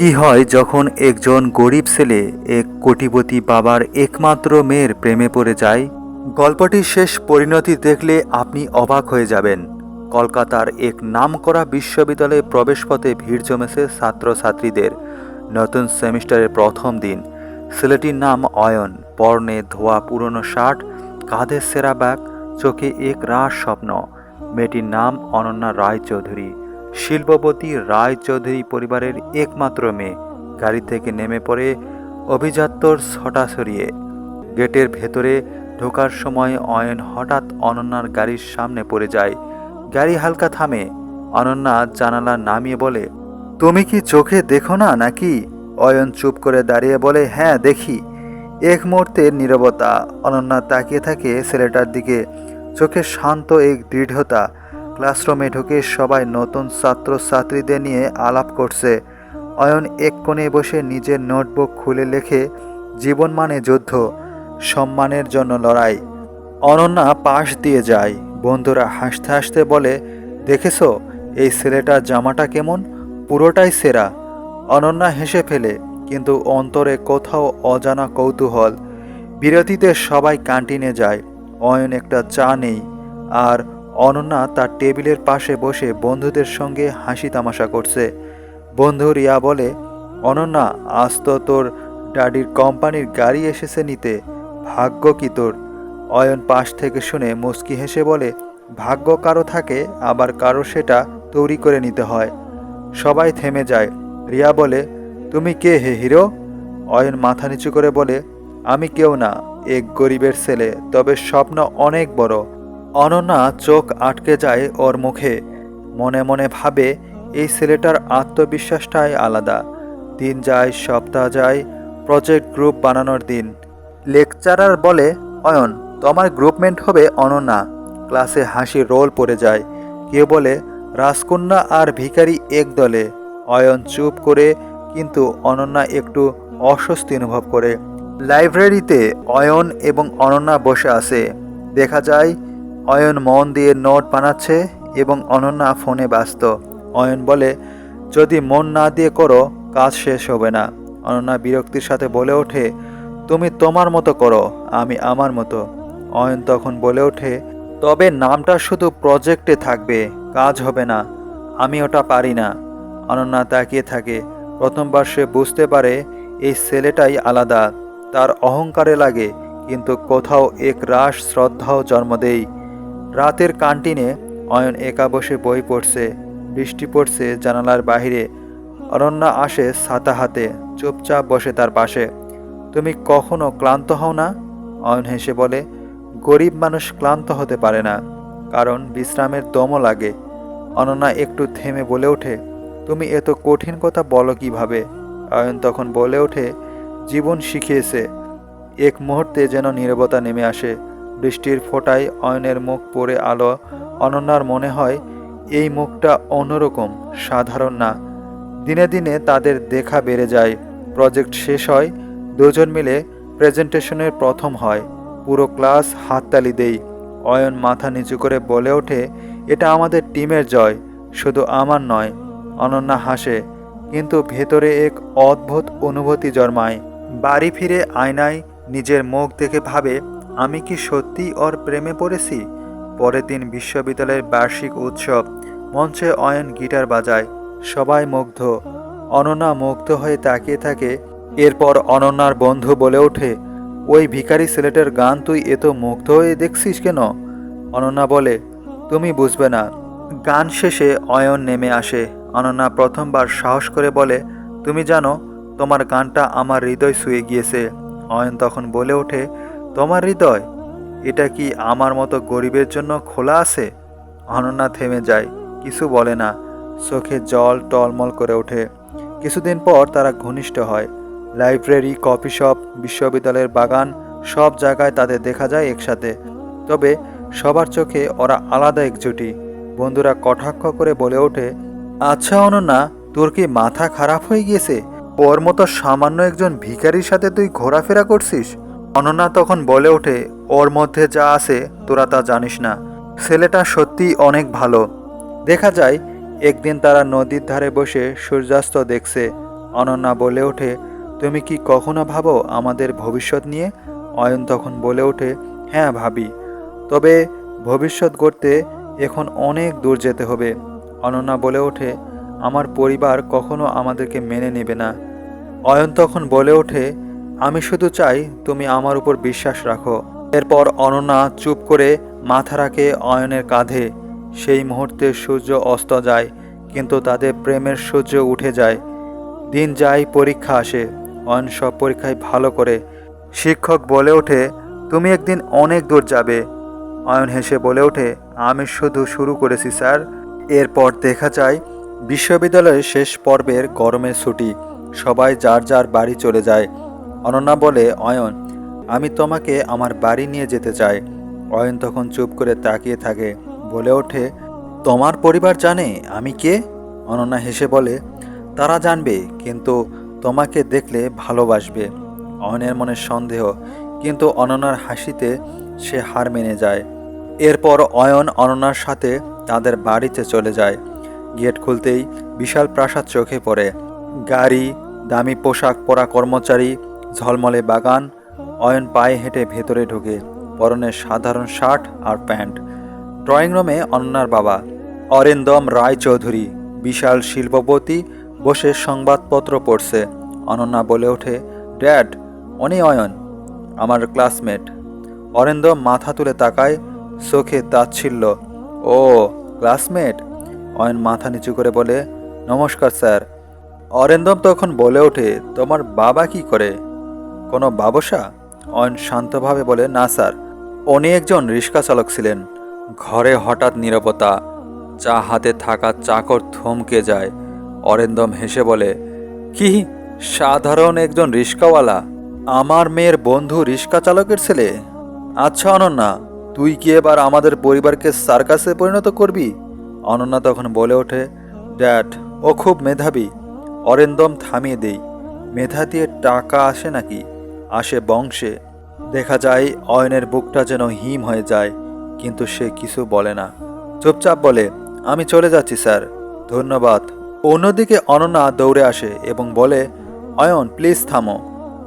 কি হয় যখন একজন গরিব ছেলে এক কোটিপতি বাবার একমাত্র মেয়ের প্রেমে পড়ে যায়? গল্পটির শেষ পরিণতি দেখলে আপনি অবাক হয়ে যাবেন। কলকাতার এক নামকরা বিশ্ববিদ্যালয়ে প্রবেশপথে ভিড় জমেছে ছাত্রছাত্রীদের। নতুন সেমিস্টারের প্রথম দিন। ছেলেটির নাম অয়ন। পর্ণে ধোয়া পুরনো শার্ট, কাঁধে সেরা ব্যাগ, চোখে এক রাস স্বপ্ন। মেয়েটির নাম অনন্যা রায়চৌধুরী। শিল্পপতি রায়চৌধুরী পরিবারের একমাত্র মেয়ে। গাড়ি থেকে নেমে পড়ে অভিজাত্যর ছটা সরিয়ে। গেটের ভেতরে ঢোকার সময় অয়ন হঠাৎ অনন্যার গাড়ির সামনে পড়ে যায়। গাড়ি হালকা থামে। অনন্যা জানালা নামিয়ে বলে, তুমি কি চোখে দেখো না নাকি? অয়ন চুপ করে দাঁড়িয়ে বলে হ্যাঁ দেখি। এক মুহূর্তের নীরবতা। অনন্যা তাকিয়ে থাকে ছেলেটার দিকে। চোখে শান্ত এক দৃঢ়তা। ক্লাসরুমে ঢুকে সবাই নতুন ছাত্র ছাত্রীদের নিয়ে আলাপ করছে। অয়ন এক কোণে বসে নিজের নোটবুক খুলে লেখে, জীবন মানে যুদ্ধ, সম্মানের জন্য লড়াই। অনন্যা পাশ দিয়ে যায়। বন্ধুরা হাসতে হাসতে বলে, দেখেছ, এই ছেলেটার জামাটা কেমন? পুরোটাই সেরা। অনন্যা হেসে ফেলে, কিন্তু অন্তরে কোথাও অজানা কৌতূহল। বিরতিতে সবাই ক্যান্টিনে যায়। অয়ন একটা চা নেই, আর অনন্যা তার টেবিলের পাশে বসে বন্ধুদের সঙ্গে হাসি তামাশা করছে। বন্ধু রিয়া বলে, অনন্যা, আজ তো তোর ডাডির কোম্পানির গাড়ি এসেছে নিতে। ভাগ্য কি তোর? অয়ন পাশ থেকে শুনে মুস্কি হেসে বলে, ভাগ্য কারও থাকে, আবার কারও সেটা তৈরি করে নিতে হয়। সবাই থেমে যায়। রিয়া বলে, তুমি কে হে হিরো? অয়ন মাথা নিচু করে বলে, আমি কেউ না, এক গরিবের ছেলে, তবে স্বপ্ন অনেক বড়। অনন্যা চোখ আটকে যায় ওর মুখে। মনে মনে ভাবে, এই ছেলেটার আত্মবিশ্বাসটাই আলাদা। দিন যায়, সপ্তাহ যায় প্রজেক্ট গ্রুপ বানানোর দিন। লেকচারার বলে, অয়ন, তোমার গ্রুপমেন্ট হবে অনন্যা। ক্লাসে হাসি রোল পড়ে যায়। কেউ বলে, রাজকন্যা আর ভিখারি এক দলে। অয়ন চুপ করে, কিন্তু অনন্যা একটু অস্বস্তি অনুভব করে। লাইব্রেরিতে অয়ন এবং অনন্যা বসে আছে। দেখা যায় অয়ন মন দিয়ে নোট বানাচ্ছে এবং অনন্যা ফোনে ব্যস্ত। অয়ন বলে, যদি মন না দিয়ে করো, কাজ শেষ হবে না। অনন্যা বিরক্তির সাথে বলে ওঠে, তুমি তোমার মতো করো, আমি আমার মতো। অয়ন তখন বলে ওঠে, তবে নামটা শুধু প্রজেক্টে থাকবে, কাজ হবে না, আমি ওটা পারি না। অনন্যা তাকিয়ে থাকে, প্রথমবার সে বুঝতে পারে, এই ছেলেটাই আলাদা, তার অহংকারে লাগে, কিন্তু কোথাও এক রাস শ্রদ্ধাও জন্ম দেয়। রাতের ক্যান্টিনে অয়ন একা বসে বই পড়ছে, বৃষ্টি পড়ছে জানালার বাইরে অনন্যা আসে ছাতা হাতে, চুপচাপ বসে তার পাশে। তুমি কখনো ক্লান্ত হও না? অয়ন হেসে বলে। গরিব মানুষ ক্লান্ত হতে পারে না, কারণ বিশ্রামের দমও লাগে। অনন্যা একটু থেমে বলে ওঠে। তুমি এত কঠিন কথা বলো কীভাবে? অয়ন তখন বলে ওঠে। জীবন শিখিয়েছে, এক মুহূর্তে যেন নীরবতা নেমে আসে। বৃষ্টির ফোঁটায় অয়নের মুখ পরে আলো। অনন্যার মনে হয়, এই মুখটা অন্যরকম, সাধারণ না। দিনে দিনে তাদের দেখা বেড়ে যায়। প্রজেক্ট শেষ হয়, দুজন মিলে প্রেজেন্টেশনের প্রথম হয়। পুরো ক্লাস হাততালি দেই। অয়ন মাথা নিচু করে বলে ওঠে, এটা আমাদের টিমের জয়, শুধু আমার নয়। অনন্যা হাসে, কিন্তু ভেতরে এক অদ্ভুত অনুভূতি জন্মায়। বাড়ি ফিরে আয়নায় নিজের মুখ দেখে ভাবে আমি কি সত্যি ওর প্রেমে পড়েছি? পরের দিন বিশ্ববিদ্যালয়ের বার্ষিক উৎসব, মঞ্চে অয়ন গিটার বাজায়, সবাই মুগ্ধ। অনন্যা মুগ্ধ হয়ে তাকিয়ে থাকে। এরপর অনন্যার বন্ধু বলে ওঠে, ওই ভিখারি ছেলেটার গান তুই এত মুগ্ধ হয়ে দেখছিস কেন? অনন্যা বলে, তুমি বুঝবে না। গান শেষে অয়ন নেমে আসে। অনন্যা প্রথমবার সাহস করে বলে, তুমি জানো, তোমার গানটা আমার হৃদয় শুয়ে গিয়েছে। অয়ন তখন বলে ওঠে তোমার হৃদয়, এটা কি আমার মতো গরিবের জন্য খোলা আছে? অনন্যা থেমে যায়, কিছু বলে না, চোখে জল টলমল করে ওঠে। কিছুদিন পর তারা ঘনিষ্ঠ হয়। লাইব্রেরি, কফি শপ, বিশ্ববিদ্যালয়ের বাগান, সব জায়গায় তাদের দেখা যায় একসাথে। তবে সবার চোখে ওরা আলাদা একজুটি। বন্ধুরা কটাক্ষ করে বলে ওঠে আচ্ছা অনন্যা, তোর কি মাথা খারাপ হয়ে গিয়েছে? ওর মতো সামান্য একজন ভিখারির সাথে তুই ঘোরাফেরা করছিস? অনন্যা তখন বলে ওঠে, ওর মধ্যে যা আছে, তোরা তা জানিস না। ছেলেটা সত্যিই অনেক ভালো। দেখা যায়, একদিন তারা নদীর ধারে বসে সূর্যাস্ত দেখছে। অনন্যা বলে ওঠে, তুমি কি কখনো ভাবো আমাদের ভবিষ্যৎ নিয়ে? অয়ন তখন বলে ওঠে হ্যাঁ ভাবি। তবে ভবিষ্যৎ গড়তে এখন অনেক দূর যেতে হবে। অনন্যা বলে ওঠে, আমার পরিবার কখনো আমাদেরকে মেনে নেবে না। অয়ন তখন বলে ওঠে আমি শুধু চাই তুমি আমার উপর বিশ্বাস রাখো। এরপর অনন্যা চুপ করে মাথা রাখে অয়নের কাঁধে। সেই মুহূর্তে সূর্য অস্ত যায়, কিন্তু তাদের প্রেমের সূর্য উঠে যায়। দিন যায়, পরীক্ষা আসে। অয়ন সব পরীক্ষায় ভালো করে। শিক্ষক বলে ওঠে, তুমি একদিন অনেক দূর যাবে। অয়ন হেসে বলে ওঠে, আমি শুধু শুরু করেছি, স্যার। এরপর দেখা যায়, বিশ্ববিদ্যালয়ের শেষ পর্বের গরমের ছুটি। সবাই যার যার বাড়ি চলে যায়। অনন্যা বলে, অয়ন, আমি তোমাকে আমার বাড়ি নিয়ে যেতে চাই। অয়ন তখন চুপ করে তাকিয়ে থাকে, বলে ওঠে, তোমার পরিবার জানে আমি কে? অনন্যা হেসে বলে, তারা জানবে, কিন্তু তোমাকে দেখলে ভালোবাসবে। অয়নের মনে সন্দেহ, কিন্তু অনন্যার হাসিতে সে হার মেনে যায়। এরপর অয়ন অনন্যার সাথে তাদের বাড়িতে চলে যায়। গেট খুলতেই বিশাল প্রাসাদ চোখে পড়ে। গাড়ি, দামি পোশাক পরা কর্মচারী ঝলমলে বাগান, অয়ন পায়ে হেঁটে ভেতরে ঢোকে, পরনে সাধারণ শার্ট আর প্যান্ট। ড্রয়িং রুমে অনন্যার বাবা, অরিন্দম রায় চৌধুরী বিশাল শিল্পপতি, বসে সংবাদপত্র পড়ছে। অনন্যা বলে ওঠে, ড্যাড, উনি অয়ন, আমার ক্লাসমেট। অরিন্দম মাথা তুলে তাকায়, চোখে তাচ্ছিল্য, ও, ক্লাসমেট? অয়ন মাথা নিচু করে বলে, নমস্কার স্যার। অরিন্দম তখন বলে ওঠে, তোমার বাবা কি করে? কোনো বাবসা অয়ন শান্তভাবে বলে, না, স্যার। উনি একজন রিক্সা চালক ছিলেন। ঘরে হঠাৎ নীরবতা, চা হাতে থাকা চাকর থমকে যায়। অরেন্দম হেসে বলে, কি? সাধারণ একজন রিক্সাওয়ালা? আমার মেয়ের বন্ধু রিক্সা চালকের ছেলে? আচ্ছা অনন্যা, তুই কি এবার আমাদের পরিবারকে সার্কাসে পরিণত করবি? অনন্যা তখন বলে ওঠে, ড্যাড, ও খুব মেধাবী। অরেন্দম থামিয়ে দেই। মেধা দিয়ে টাকা আসে নাকি? আসে বংশে। দেখা যায়, অয়নের বুকটা যেন হিম হয়ে যায়, কিন্তু সে কিছু বলে না। চুপচাপ বলে, আমি চলে যাচ্ছি, স্যার। ধন্যবাদ। অন্যদিকে অনন্যা দৌড়ে আসে এবং বলে, অয়ন, প্লিজ থামো।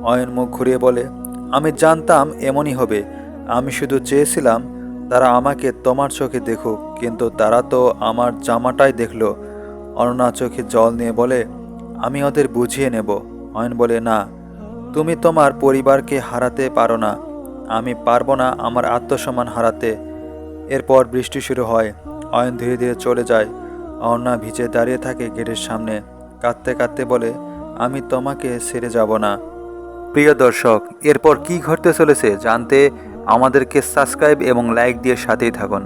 অয়ন মুখ ঘুরিয়ে বলে, আমি জানতাম এমনই হবে। আমি শুধু চেয়েছিলাম, তারা আমাকে তোমার চোখে দেখুক, কিন্তু তারা তো আমার জামাটাই দেখল। অনন্যা চোখে জল নিয়ে বলে, আমি ওদের বুঝিয়ে নেব। অয়ন বলে, না। তুমি তোমার পরিবারকে হারাতে পারো না। আমি পারব না আমার আত্মসম্মান হারাতে। এরপর বৃষ্টি শুরু হয়, অয়ন ধীরে ধীরে চলে যায়। অর্ণা ভিজে দাঁড়িয়ে থাকে গেটের সামনে, কাঁদতে কাঁদতে বলে, আমি তোমাকে ছেড়ে যাব না। প্রিয় দর্শক, এরপর কি ঘটতে চলেছে জানতে আমাদেরকে সাবস্ক্রাইব এবং লাইক দিয়ে সাথেই থাকুন।